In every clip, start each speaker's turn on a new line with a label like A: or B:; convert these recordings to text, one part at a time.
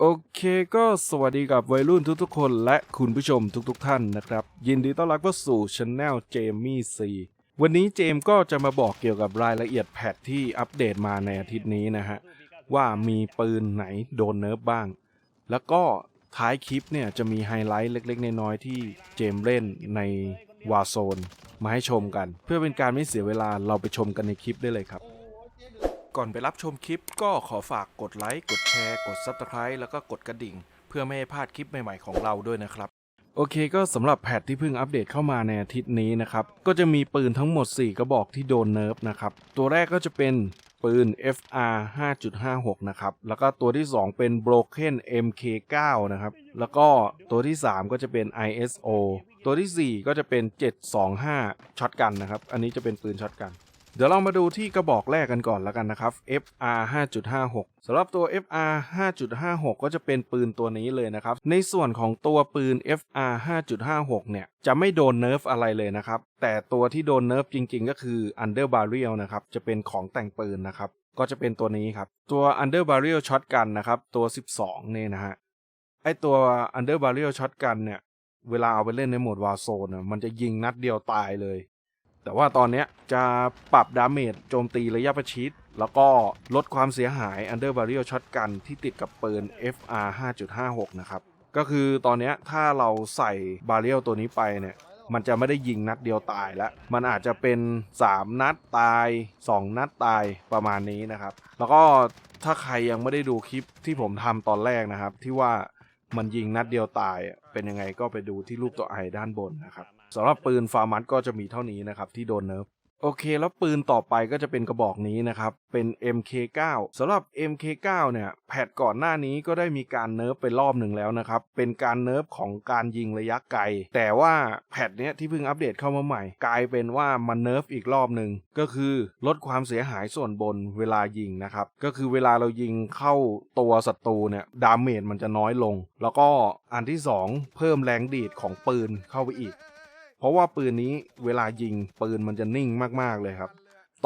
A: โอเคก็สวัสดีกับวัยรุ่นทุกๆคนและคุณผู้ชมทุกๆท่านนะครับ ยินดีต้อนรับเข้าสู่ช anel เจมี่ซีวันนี้เจมก็จะมาบอกเกี่ยวกับรายละเอียดแพทที่อัปเดตมาในอาทิตย์นี้นะฮะ ว่ามีปืนไหนโดนเนิร์ฟบ้าง แล้วก็ท้ายคลิปเนี่ยจะมีไฮไลท์เล็กๆ น้อยๆที่เจมเล่นในวาโซนมาให้ชมกัน เพื่อเป็นการไม่เสียเวลาเราไปชมกันในคลิปได้เลยครับ ก่อนไปรับชมคลิปก็ขอฝากกดไลค์ กดแชร์ กด Subscribe แล้วก็กดกระดิ่ง เพื่อไม่ให้พลาดคลิปใหม่ ๆ ของเราด้วยนะครับ โอเคก็สำหรับแพทที่เพิ่งอัปเดตเข้ามาในอาทิตย์นี้นะครับ ก็จะมีปืนทั้งหมด 4 กระบอกที่โดนเนิร์ฟนะครับ ตัวแรกก็จะเป็นปืน FR 5.56 นะครับ แล้วก็ตัวที่ 2 เป็น Broken MK9 นะครับ แล้วก็ตัวที่ 3 ก็จะเป็น ISO ตัวทีสี่4 ก็จะเป็น 725ช็อตกันนะครับ อันนี้จะเป็นปืนช็อตกัน เดี๋ยวเรามาดูที่กระบอกแรกกันก่อนแล้วกันนะครับ FR 5.56สำหรับตัว FR 5.56 ก็จะเป็นปืนตัวนี้เลยนะครับ ในส่วนของตัวปืน FR 5.56 เนี่ย จะไม่โดนเนิร์ฟอะไรเลยนะครับ แต่ตัวที่โดนเนิร์ฟจริงๆ ก็คือ Under Barrel นะครับ จะเป็นของแต่งปืนนะครับ ก็จะเป็นตัวนี้ครับ ตัว Under Barrel Shotgun นะครับ ตัว 12 เนี่ยนะฮะ ไอตัว Under Barrel Shotgun เนี่ย เวลาเอาไปเล่นในโหมด Warzone น่ะมันจะยิงนัดเดียวตายเลย แต่ว่าตอนนี้จะปรับดาเมจโจมตีระยะประชิด แล้วก็ลดความเสียหาย Under Barrel Shotgun ที่ติดกับปืน FR 5.56 นะครับ ก็คือตอนนี้ถ้าเราใส่บาเรียลตัวนี้ไปเนี่ยมันจะไม่ได้ยิงนัดเดียวตายแล้ว มันอาจจะเป็น 3 นัดตาย 2 นัดตายประมาณนี้นะครับ แล้วก็ถ้าใครยังไม่ได้ดูคลิปที่ผมทำตอนแรกนะครับ ที่ว่ามันยิงนัดเดียวตายเป็นยังไงก็ไปดูที่รูปตัวไอด้านบนนะครับ สำหรับปืนฟาร์มัสก็จะมีเท่านี้นะครับที่โดนเนิร์ฟโอเค แล้วปืนต่อไปก็จะเป็นกระบอกนี้นะครับ เป็น MK9 สำหรับ MK9 เนี่ยแพทก่อนหน้านี้ก็ได้มีการเนิร์ฟไปรอบหนึ่งแล้วนะครับ เป็นการเนิร์ฟของการยิงระยะไกล แต่ว่าแพทเนี้ยที่เพิ่งอัปเดตเข้ามาใหม่ กลายเป็นว่ามันเนิร์ฟอีกรอบหนึ่งก็คือลดความเสียหายส่วนบนเวลายิงนะครับ ก็คือเวลาเรายิงเข้าตัวศัตรูเนี่ยดาเมจมันจะน้อยลง แล้วก็อันที่สองเพิ่มแรงดีดของปืนเข้าไปอีก ราะว่าปืนนี้เวลายิงปืนมันจะนิ่งมากๆเลยครับ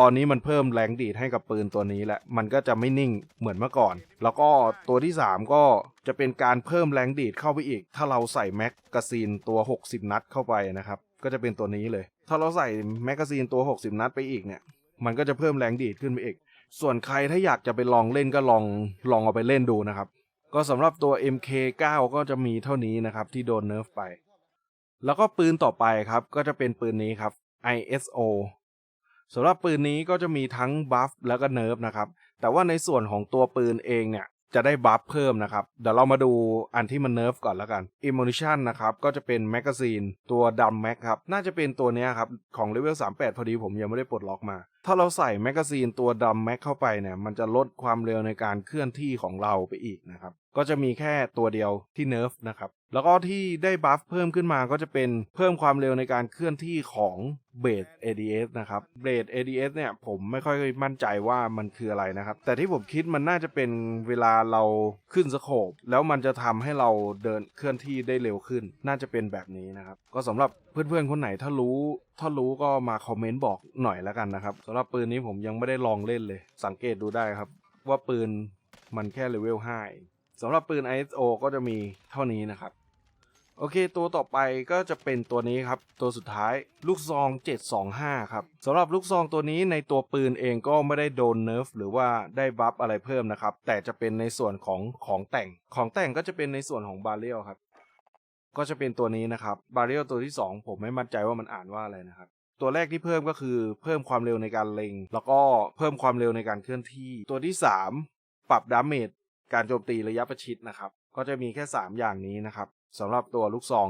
A: ตอนนี้มันเพิ่มแรงดีดให้กับปืนตัวนี้แหละ มันก็จะไม่นิ่งเหมือนเมื่อก่อน แล้วก็ตัวที่ 3 ก็จะเป็นการเพิ่มแรงดีดเข้าไปอีก ถ้าเราใส่แม็กกาซีนตัว 60 นัดเข้าไปนะครับ ก็จะเป็นตัวนี้เลย ถ้าเราใส่แม็กกาซีนตัว 60 นัดไปอีกเนี่ย มันก็จะเพิ่มแรงดีดขึ้นไปอีก ส่วนใครถ้าอยากจะไปลองเล่นก็ลองลองเอาไปเล่นดูนะครับ ก็สำหรับตัว MK9 ก็จะมีเท่านี้นะครับที่โดนเนิร์ฟไป แล้วก็ปืนต่อไปครับก็จะเป็นปืนนี้ครับ ISO สำหรับปืนนี้ก็จะมีทั้งบัฟแล้วก็เนิร์ฟนะครับ แต่ว่าในส่วนของตัวปืนเองเนี่ยจะได้บัฟเพิ่มนะครับ เดี๋ยวเรามาดูอันที่มันเนิร์ฟก่อนแล้วกัน Immunition นะครับ ก็จะเป็นแมกกาซีนตัวดำแม็กครับ น่าจะเป็นตัวนี้ครับ ของเลเวล38 พอดีผมยังไม่ได้ปลดล็อกมาถ้าเราใส่แมกกาซีนตัวดำแม็กเข้าไปเนี่ย มันจะลดความเร็วในการเคลื่อนที่ของเราไปอีกนะครับ ก็จะมีแค่ตัวเดียวที่เนิร์ฟนะครับ แล้วก็ที่ได้บัฟเพิ่มขึ้นมาก็จะเป็นเพิ่มความเร็วในการเคลื่อนที่ของเบส ADS นะครับเบส ADS เนี่ยผมไม่ค่อยมั่นใจว่ามันคืออะไรนะครับ แต่ที่ผมคิดมันน่าจะเป็นเวลาเราขึ้นสโคปแล้วมันจะทำให้เราเดินเคลื่อนที่ได้เร็วขึ้น น่าจะเป็นแบบนี้นะครับ ก็สำหรับเพื่อนๆ คนไหนถ้ารู้ ถ้ารู้ก็มาคอมเมนต์บอกหน่อยแล้วกันนะครับสำหรับปืนนี้ผมยังไม่ได้ลองเล่นเลย สังเกตดูได้ครับ ว่าปืนมันแค่เลเวล5สำหรับปืน ISO ก็จะมีเท่านี้นะครับ โอเค ตัวต่อไปก็จะเป็นตัวนี้ครับ ตัวสุดท้ายลูกซอง 725 ครับสำหรับลูกซองตัวนี้ในตัวปืนเองก็ไม่ได้โดนเนิร์ฟหรือว่าได้บัฟอะไรเพิ่มนะครับ แต่จะเป็นในส่วนของของแต่งของแต่งก็จะเป็นในส่วนของบาเรลครับ ก็จะเป็นตัวนี้นะครับบาเรลตัวที่ 2 ผมไม่มั่นใจว่ามันอ่านว่าอะไรนะครับ ตัวแรกที่เพิ่มก็คือเพิ่มความเร็วในการเล็ง แล้วก็เพิ่มความเร็วในการเคลื่อนที่ ตัวที่ 3 ปรับดาเมจการโจมตีระยะประชิดนะครับ ก็จะมีแค่ 3 อย่างนี้นะครับสำหรับตัวลูกซอง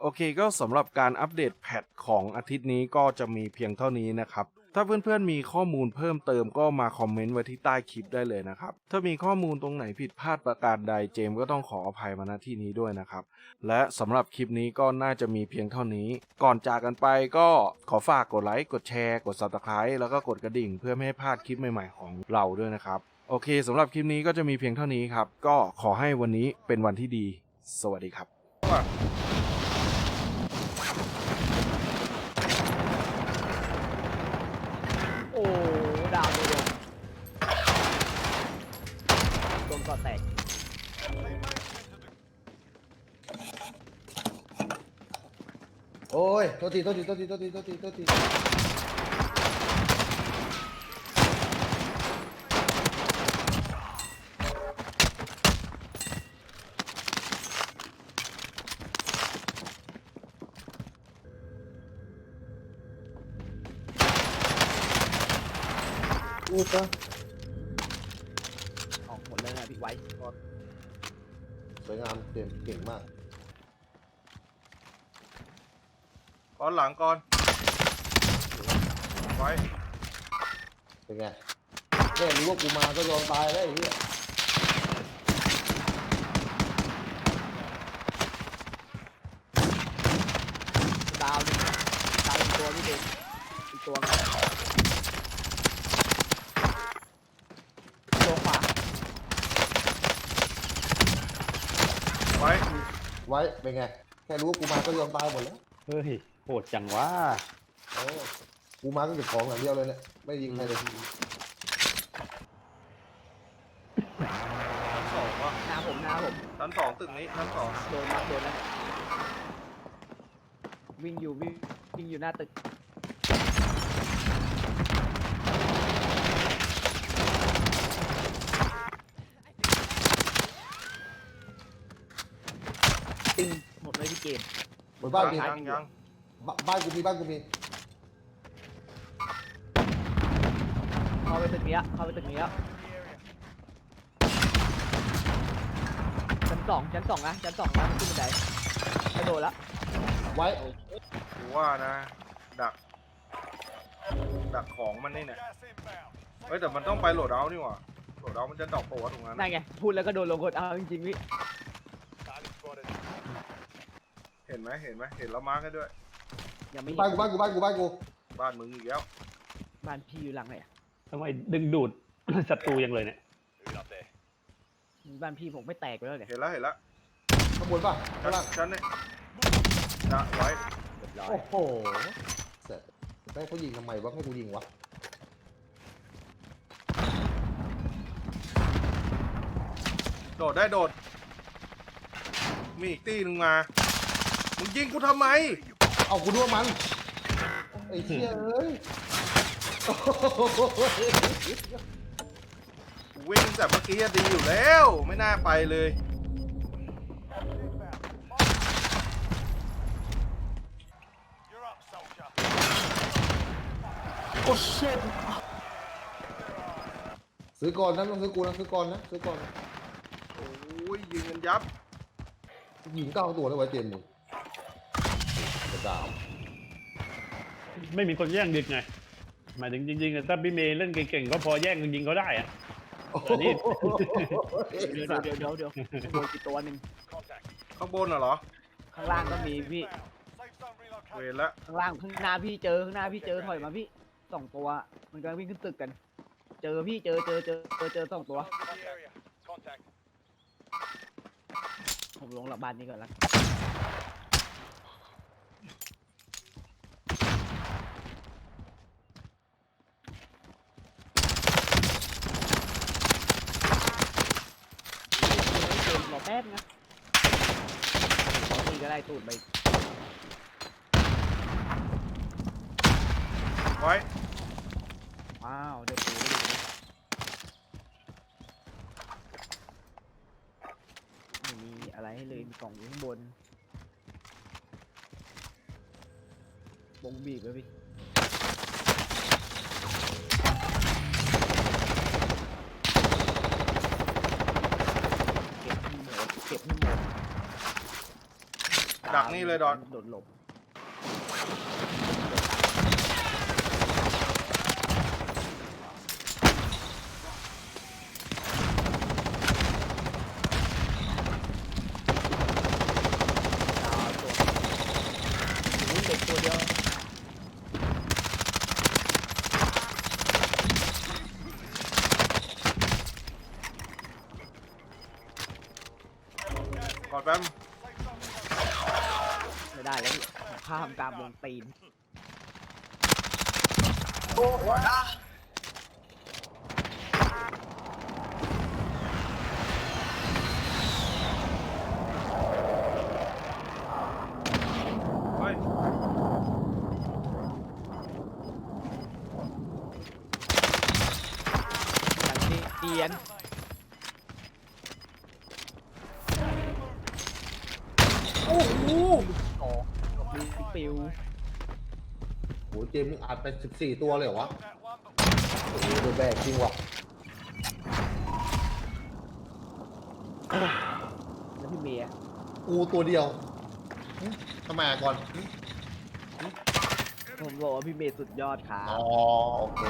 A: โอเคก็สำหรับการอัปเดตแพทของอาทิตย์นี้ก็จะมีเพียงเท่านี้นะครับ ถ้าเพื่อนๆมีข้อมูลเพิ่มเติมก็มาคอมเมนต์ไว้ที่ใต้คลิปได้เลยนะครับ ถ้ามีข้อมูลตรงไหนผิดพลาดประการใดเจมส์ก็ต้องขออภัยมาณที่นี้ด้วยนะครับ และสำหรับคลิปนี้ก็น่าจะมีเพียงเท่านี้ ก่อนจากกันไปก็ขอฝากกดไลค์กดแชร์กด subscribe แล้วก็กดกระดิ่ง เพื่อไม่ให้พลาดคลิปใหม่ๆของเราด้วยนะครับ โอเคสำหรับคลิปนี้ก็จะมีเพียงเท่านี้ครับ ก็ขอให้วันนี้เป็นวันที่ดี สวัสดีครับ
B: โอ้ ดาวเดียวโดนก่อแตกโอ้ยโทษทีโทษทีโทษทีโทษทีโทษทีโทษที
C: อู้ซะ
D: อ อกหมดเลยนะพี่ไว้
B: สวยงามเก่งเก่งมาก
A: ก่อนหลังก่อนไว้
B: เป็นไงแค่รู้ว่ากูมาก็ยอมตายแล้วไอ้เหี้ย
D: ดาวหนึงดาวอีกตัวพี่เด็กอีกตัวหนึ่งตัวขวา
A: ไว้
B: ไว้ เป็นไง แค่รู้ว่ากูมาก็ยอมตายหมดแล้ว
C: เฮ้ยโหดจังวะ
B: โอ้กูมาก็เก็บของอย่างเดียวเลยเนี่ย ไม่ยิงใครเลย
A: ชั้นสองวะ
D: หน้าผมหน้าผม
A: ชั้นสองตึกนี้ชั้นสอง
D: โดนมาโดนแล้ววิ่งอยู่วิ่งวิ่งอยู่หน้าตึก ติงหมดเลยพี่เกม
B: บนบ้านมี
A: ยังยัง
B: บ้านบ้านกูมีบ้านกูมี
D: เข้าไปตึกนี้แล้วเข้าไปตึกนี้แล้วชั้นสองชั้นสองนะชั้นสองนะขึ้นบันไดกระโดดแล้ว
B: ไว้
A: กูว่านะ ดัก ดักของมันนี่เนี่ยเฮ้ยแต่มันต้องไปโหลดเอาท์นี่หว่าโหลดเอาท์มันจะดรอกปะวะตรงนั้น
D: นั่นไงพูดแล้วก็โดนลงกดเอาจริงๆพี่
A: เห็นไหมเห็นไหมเห็นแล้วมาร์กให้ด้วย
D: ยังไม่
B: บ้านกูบ้านกูบ้านกูบ้านกู
A: บ้านมึงอีกแล้ว
D: บ้านพี่อยู่หลังไหนอะ
C: ทำไมดึงดูด ศัตรูยังเลยเนี่ย
D: บ้านพี่ผมไม่แตกไปแล้วเนี่ย
A: เห็นแล้วเห็นแล้ว
B: ข้างบนป่ะข้า
A: ชั้น
B: งล่าง
A: ชั้นนี่จะไว้
D: เรียบร้อย
B: โอ้โหเสร็จแม่งเขายิงทำไมวะให้กูยิงวะ
A: โดดได้โดด มีอีกตีหนึ่งมา มึงยิงกูทำไม
B: เอากูดูว่ามันไอ้เชี่ยเอ้ยโอ้โห
A: กูวิ่งแต่เมื่อกี้อะดีอยู่แล้ว ไม่น่าไปเลย
B: ซื้อก่อนนะต้องซื้อกูนะซื้อก่อนนะซื้อก่อนนะ
A: โอ้ยยิงกันยับ
B: ยิงเก้าตัวแล้วไว้เต็มมึง กระดาว
C: ไม่มีคนแย่งดึกไงหมายถึงจริงๆอะถ้าพี่เมย์เล่นเก่งๆก็พอแย่งยิงเขาได้อะอันนี้
D: เดี๋ยวเดี๋ยวเดี๋ยวเดี๋ยวโดนกี่ตัวหนึ่ง
A: ข้างบนน่ะเหรอ
D: ข้างล่างก็มีพี่
A: เวรละ
D: ข้างล่างข้างหน้าพี่เจอข้างหน้าพี่เจอถอยมาพี่สองตัวมันกำลังวิ่งขึ้นตึกกัน เจอพี่เจอเจอเจอเจอเจอสองตัว ผมลงหลังบ้านนี้ก่อนละ เกมรอแป๊บนะสองทีก็ได้ ตูดไป
A: ไว้
D: ว้าวเด็กปูได้ดูไม่มีอะไรให้เลย มีกล่องอยู่ข้างบนบงบีบเลยพี่เก็บให้หมดเก็บให้หมด
A: ดักนี่เลยดอน
D: โดดหลบ ทำตามวงตีนเฮ้ย
A: อ
D: ย่างนี้เตียน
A: โอ้โห
D: ปิว
B: โหเจมส์มึงอัดไปสิบสี่ตัวเลยเหรอวะโอ้โหโดนแบกจริงว่ะ
D: แล้วพี่เมย์อะ
B: กูตัวเดียวหึทำไมอะก่อน
D: ผมบอกว่าพี่เมย์สุดยอดครับ
B: อ๋อโอเค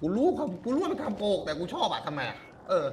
B: กูรู้คำกูรู้ว่าเป็นคำโกหกแต่กูชอบอะทำไมอะ เออ